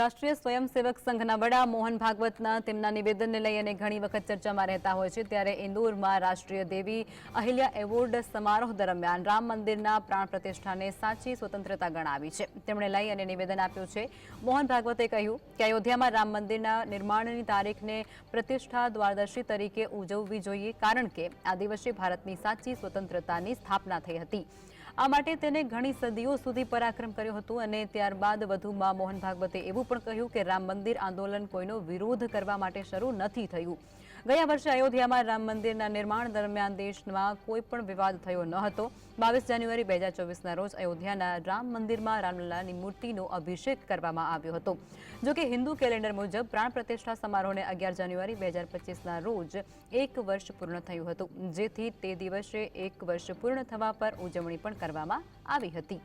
રાષ્ટ્રીય સ્વયંસેવક સંઘના વડા મોહન ભાગવતના તેમના નિવેદનને લઈ અને ઘણી વખત ચર્ચામાં રહેતા હોય છે. ત્યારે ઇન્દોરમાં રાષ્ટ્રીય દેવી અહિલ્યા એવોર્ડ સમારોહ દરમિયાન રામ મંદિરના પ્રાણ પ્રતિષ્ઠાને સાચી સ્વતંત્રતા ગણાવી છે. તેમણે લઈ અને નિવેદન આપ્યું છે. મોહન ભાગવતે કહ્યું કે અયોધ્યામાં રામ મંદિરના નિર્માણની તારીખને પ્રતિષ્ઠા દ્વારદર્શી તરીકે ઉજવવી જોઈએ, કારણ કે આ દિવસે ભારતની સાચી સ્વતંત્રતાની સ્થાપના થઈ હતી. આ માટે તેને ઘણી સદીઓ સુધી પરાક્રમ કર્યો હતું અને ત્યારબાદ વધુમાં મોહન ભાગવતે એવું પણ કહ્યું કે રામ મંદિર આંદોલન કોઈનો વિરોધ કરવા માટે શરૂ નથી થયું. ગયા વર્ષે અયોધ્યામાં રામ મંદિરના નિર્માણ દરમિયાન દેશમાં કોઈ પણ વિવાદ થયો ન હતો. બાવીસ જાન્યુઆરી બે હજાર ચોવીસના રોજ અયોધ્યાના રામ મંદિરમાં રામલલાની મૂર્તિનો અભિષેક કરવામાં આવ્યો હતો. જો કે હિન્દુ કેલેન્ડર મુજબ પ્રાણ પ્રતિષ્ઠા સમારોહને અગિયાર જાન્યુઆરી બે હજાર પચીસના રોજ એક વર્ષ પૂર્ણ થયું હતું. જેથી તે દિવસે એક વર્ષ પૂર્ણ થવા પર ઉજવણી પણ કરવામાં આવી હતી.